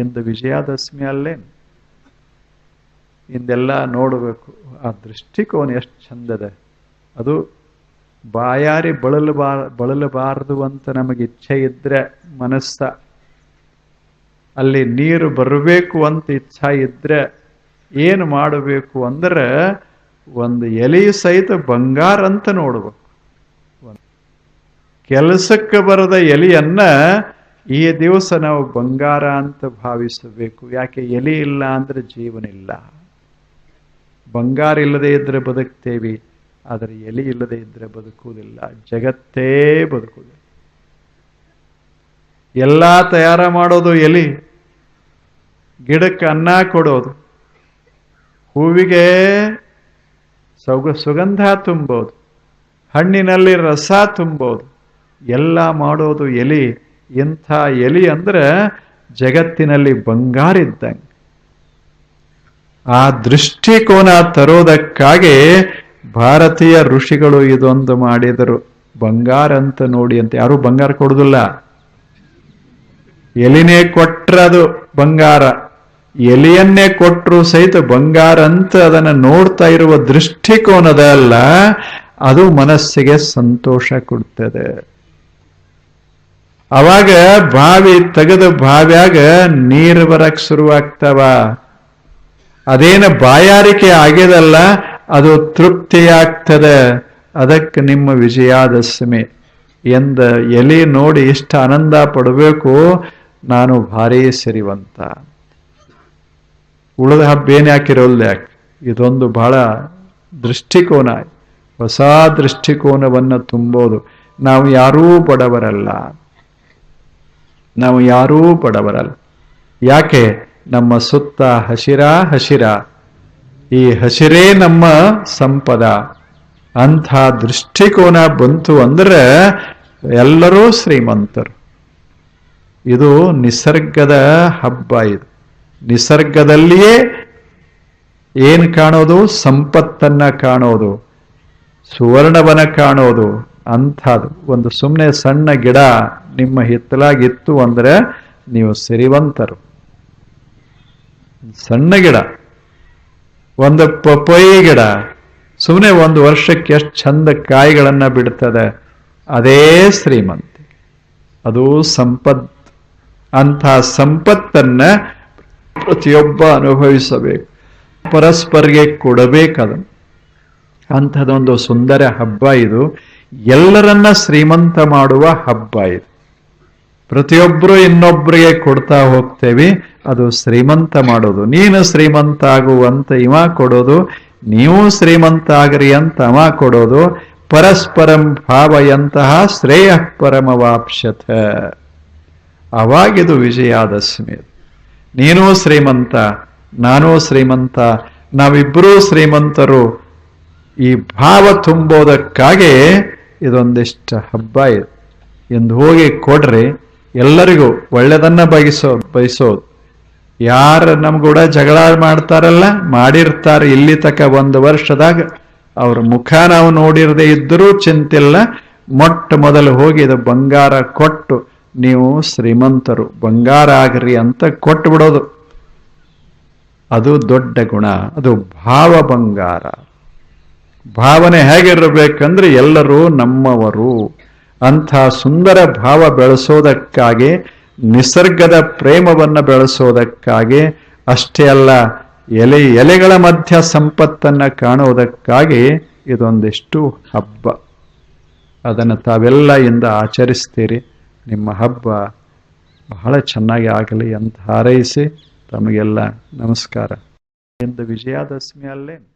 ಇಂದು ವಿಜಯದಶಮಿ ಅಲ್ಲೇನು ಇಂದೆಲ್ಲ ನೋಡಬೇಕು. ಆ ದೃಷ್ಟಿಕೋನ ಎಷ್ಟು ಚಂದದ. ಅದು ಬಾಯಾರಿ ಬಳಲಬಾರ ಬಳಲಬಾರದು ಅಂತ ನಮಗೆ ಇಚ್ಛೆ ಇದ್ರೆ ಮನಸ್ಸ. ಅಲ್ಲಿ ನೀರು ಬರಬೇಕು ಅಂತ ಇಚ್ಛಾ ಇದ್ರೆ ಏನು ಮಾಡಬೇಕು ಅಂದ್ರೆ ಒಂದು ಎಲೆ ಸಹಿತ ಬಂಗಾರ ಅಂತ ನೋಡಬೇಕು. ಕೆಲಸಕ್ಕೆ ಬರದ ಎಲೆಯನ್ನ ಈ ದಿವಸ ನಾವು ಬಂಗಾರ ಅಂತ ಭಾವಿಸಬೇಕು. ಯಾಕೆ ಎಲೆ ಇಲ್ಲ ಅಂದರೆ ಜೀವನ ಇಲ್ಲ ಬಂಗಾರ ಇಲ್ಲದೆ ಇದ್ದರೆ ಬದುಕ್ತೇವೆ, ಆದರೆ ಎಲೆ ಇಲ್ಲದೆ ಇದ್ದರೆ ಬದುಕುವುದಿಲ್ಲ. ಜಗತ್ತೇ ಬದುಕುವುದಿಲ್ಲ ಎಲ್ಲ ತಯಾರ ಮಾಡೋದು ಎಲಿ. ಗಿಡಕ್ಕೆ ಅನ್ನ ಕೊಡೋದು. ಹೂವಿಗೆ ಸೌಗ, ಸುಗಂಧ ತುಂಬೋದು. ಹಣ್ಣಿನಲ್ಲಿ ರಸ ತುಂಬೋದು. ಎಲ್ಲ ಮಾಡೋದು ಎಲಿ. ಇಂಥ ಎಲಿ ಅಂದ್ರೆ ಜಗತ್ತಿನಲ್ಲಿ ಬಂಗಾರ ಇದ್ದಂಗೆ. ಆ ದೃಷ್ಟಿಕೋನ ತರೋದಕ್ಕಾಗಿ ಭಾರತೀಯ ಋಷಿಗಳು ಇದೊಂದು ಮಾಡಿದರು. ಬಂಗಾರ ಅಂತ ನೋಡಿ ಅಂತ ಯಾರು ಬಂಗಾರ ಕೊಡುದಿಲ್ಲ. ಎಲಿನೇ ಕೊಟ್ರದು ಬಂಗಾರ. ಎಲಿಯನ್ನೇ ಕೊಟ್ಟರು ಸಹಿತ ಬಂಗಾರ ಅಂತ ಅದನ್ನ ನೋಡ್ತಾ ಇರುವ ದೃಷ್ಟಿಕೋನದ ಅಲ್ಲ ಅದು ಮನಸ್ಸಿಗೆ ಸಂತೋಷ ಕೊಡ್ತದೆ. ಅವಾಗ ಬಾವಿ ತೆಗೆದು ಬಾವ್ಯಾಗ ನೀರು ಬರಕ್ ಶುರುವಾಗ್ತವ. ಅದೇನು ಬಾಯಾರಿಕೆ ಆಗ್ಯದಲ್ಲ, ಅದು ತೃಪ್ತಿಯಾಗ್ತದೆ. ಅದಕ್ಕೆ ನಿಮ್ಮ ವಿಜಯಾದಶಮಿ ಎಂದ ಎಲಿ ನೋಡಿ ಇಷ್ಟ ಆನಂದ ಪಡಬೇಕು, ನಾನು ಭಾರಿ ಸರಿವಂತ. ಉಳಿದ ಹಬ್ಬ ಏನು ಹಾಕಿರೋಲ್ಲ ಯಾಕೆ? ಇದೊಂದು ಬಹಳ ದೃಷ್ಟಿಕೋನ. ಹೊಸ ದೃಷ್ಟಿಕೋನವನ್ನು ತುಂಬೋದು. ನಾವು ಯಾರೂ ಬಡವರಲ್ಲ. ನಾವು ಯಾರೂ ಬಡವರಲ್ಲ. ಯಾಕೆ? ನಮ್ಮ ಸುತ್ತ ಹಸಿರ ಹಸಿರ. ಈ ಹಸಿರೇ ನಮ್ಮ ಸಂಪದ. ಅಂಥ ದೃಷ್ಟಿಕೋನ ಬಂತು ಅಂದ್ರೆ ಎಲ್ಲರೂ ಶ್ರೀಮಂತರು. ಇದು ನಿಸರ್ಗದ ಹಬ್ಬ ಇದು. ನಿಸರ್ಗದಲ್ಲಿಯೇ ಏನು ಕಾಣೋದು? ಸಂಪತ್ತನ್ನ ಕಾಣೋದು. ಸುವರ್ಣವನ ಕಾಣೋದು. ಅಂಥದ್ದು. ಒಂದು ಸುಮ್ಮನೆ ಸಣ್ಣ ಗಿಡ ನಿಮ್ಮ ಹಿತ್ತಲಾಗಿತ್ತು ಅಂದ್ರೆ ನೀವು ಸಿರಿವಂತರು. ಸಣ್ಣ ಗಿಡ, ಒಂದು ಪಪೈ ಗಿಡ ಸುಮ್ಮನೆ ಒಂದು ವರ್ಷಕ್ಕೆ ಎಷ್ಟು ಚಂದ ಕಾಯಿಗಳನ್ನ ಬಿಡ್ತದೆ, ಅದೇ ಶ್ರೀಮಂತಿ. ಅದು ಸಂಪತ್. ಅಂಥ ಸಂಪತ್ತನ್ನ ಪ್ರತಿಯೊಬ್ಬ ಅನುಭವಿಸಬೇಕು. ಪರಸ್ಪರ್ಗೆ ಕೊಡಬೇಕದು ಅಂಥದ್ದೊಂದು ಸುಂದರ ಹಬ್ಬ ಇದು. ಎಲ್ಲರನ್ನ ಶ್ರೀಮಂತ ಮಾಡುವ ಹಬ್ಬ ಇದು. ಪ್ರತಿಯೊಬ್ಬರು ಇನ್ನೊಬ್ಬರಿಗೆ ಕೊಡ್ತಾ ಹೋಗ್ತೇವೆ. ಅದು ಶ್ರೀಮಂತ ಮಾಡೋದು. ನೀನು ಶ್ರೀಮಂತ ಆಗುವಂತ ಇವ ಕೊಡೋದು. ನೀವು ಶ್ರೀಮಂತ ಆಗ್ರಿ ಅಂತ ಅವ ಕೊಡೋದು. ಪರಸ್ಪರಂ ಭಾವಯಂತಹ ಶ್ರೇಯ ಪರಮವಾಪ್ಷತ ಅವಾಗಿದು ವಿಜಯಾದಶಮಿ ನೀನೂ ಶ್ರೀಮಂತ, ನಾನೂ ಶ್ರೀಮಂತ ನಾವಿಬ್ಬರೂ ಶ್ರೀಮಂತರು. ಈ ಭಾವ ತುಂಬೋದಕ್ಕಾಗಿ ಇದೊಂದಿಷ್ಟು ಹಬ್ಬ ಇದೆ. ಎಂದು ಹೋಗಿ ಕೊಡ್ರಿ. ಎಲ್ಲರಿಗೂ ಒಳ್ಳೆದನ್ನ ಬಯಸೋ, ಬಯಸೋದು. ಯಾರು ನಮ್ಗೂಡ ಜಗಳ ಮಾಡ್ತಾರಲ್ಲ, ಮಾಡಿರ್ತಾರೆ ಇಲ್ಲಿ ತಕ ಒಂದು ವರ್ಷದಾಗ, ಅವ್ರ ಮುಖ ನಾವು ನೋಡಿರದೆ ಇದ್ದರೂ ಚಿಂತಿಲ್ಲ. ಮೊಟ್ಟ ಮೊದಲು ಹೋಗಿ ಇದು ಬಂಗಾರ ಕೊಟ್ಟು, ನೀವು ಶ್ರೀಮಂತರು, ಬಂಗಾರ ಆಗ್ರಿ ಅಂತ ಕೊಟ್ಟು ಬಿಡೋದು ಅದು ದೊಡ್ಡ ಗುಣ, ಅದು ಭಾವ ಬಂಗಾರ. ಭಾವನೆ ಹೇಗಿರಬೇಕಂದ್ರೆ ಎಲ್ಲರೂ ನಮ್ಮವರು. ಅಂಥ ಸುಂದರ ಭಾವ ಬೆಳೆಸೋದಕ್ಕಾಗಿ, ನಿಸರ್ಗದ ಪ್ರೇಮವನ್ನು ಬೆಳೆಸೋದಕ್ಕಾಗಿ, ಅಷ್ಟೇ ಅಲ್ಲ, ಎಲೆ, ಎಲೆಗಳ ಮಧ್ಯ ಸಂಪತ್ತನ್ನು ಕಾಣುವುದಕ್ಕಾಗಿ ಇದೊಂದಿಷ್ಟು ಹಬ್ಬ. ಅದನ್ನು ತಾವೆಲ್ಲ ಇಂದ ಆಚರಿಸ್ತೀರಿ. ನಿಮ್ಮ ಹಬ್ಬ ಬಹಳ ಚೆನ್ನಾಗಿ ಆಗಲಿ ಅಂತ ಹಾರೈಸಿ ತಮಗೆಲ್ಲ ನಮಸ್ಕಾರ. ಎಂದು ವಿಜಯದಶಮಿ ಅಲ್ಲೇನು